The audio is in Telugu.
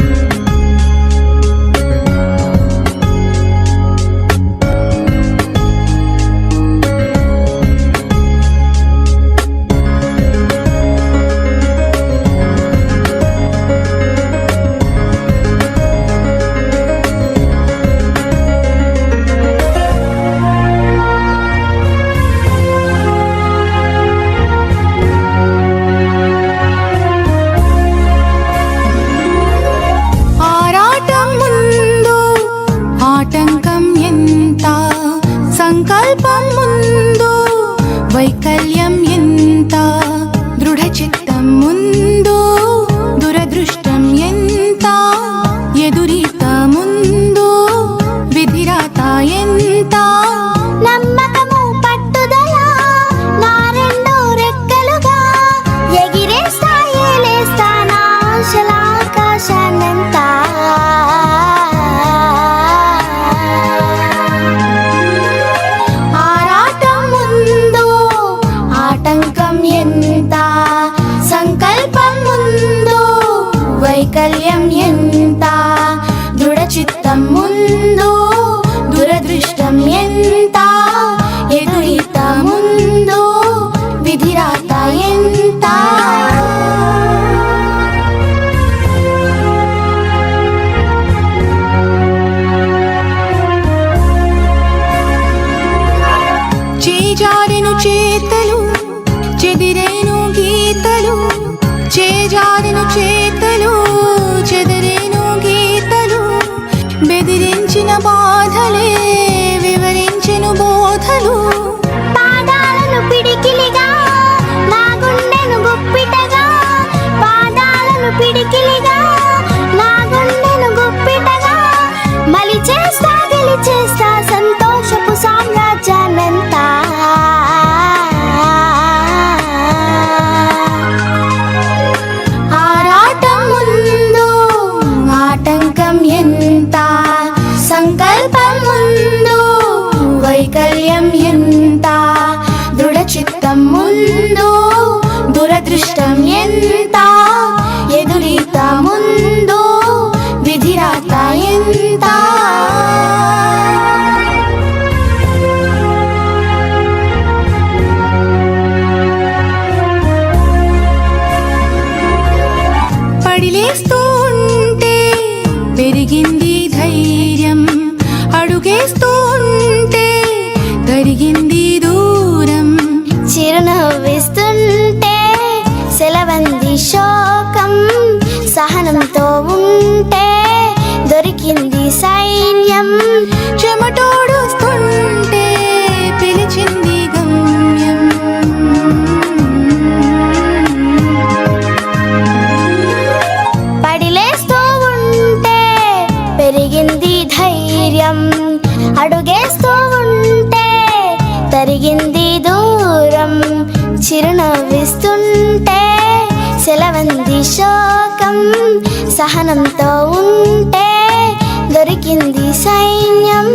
ఆరాటం చిత్తం ముందు దురదృష్టం ఎంత? ఎదురీత ముందు విధిరాత ఎంత? నమ్మకము పట్టుదల నా రెండు రెక్కలుగా ఎగిరేస్తా ఏలేస్తా నా ఆరాటం ముందు ఆటంకం ఎంత వైకల్యం ఎంత? దృఢచిత్తం ముందు దురదృష్టం ఎంత? ఎదురీత ముందు విధిరాత ఎంత? చేజారెను చేతలు వైకల్యం ఎంత? దృఢచిత్తం ముందు దురదృష్టం ఎంత? ఎదురీత ముందు విధిరాత ఎంత? పడిలేస్తూ ఉంటే పెరిగింది ఉంటే దొరికింది సైన్యం. చెమటోడుస్తుంటే పిలిచింది గమ్యం. పడిలేస్తూ ఉంటే పెరిగింది ధైర్యం. అడుగేస్తూ ఉంటే తరిగింది దూరం. చిరునవ్విస్తుంటే సెలవంది శోకం సహనంతో ఉంటే దొరికింది సైన్యం.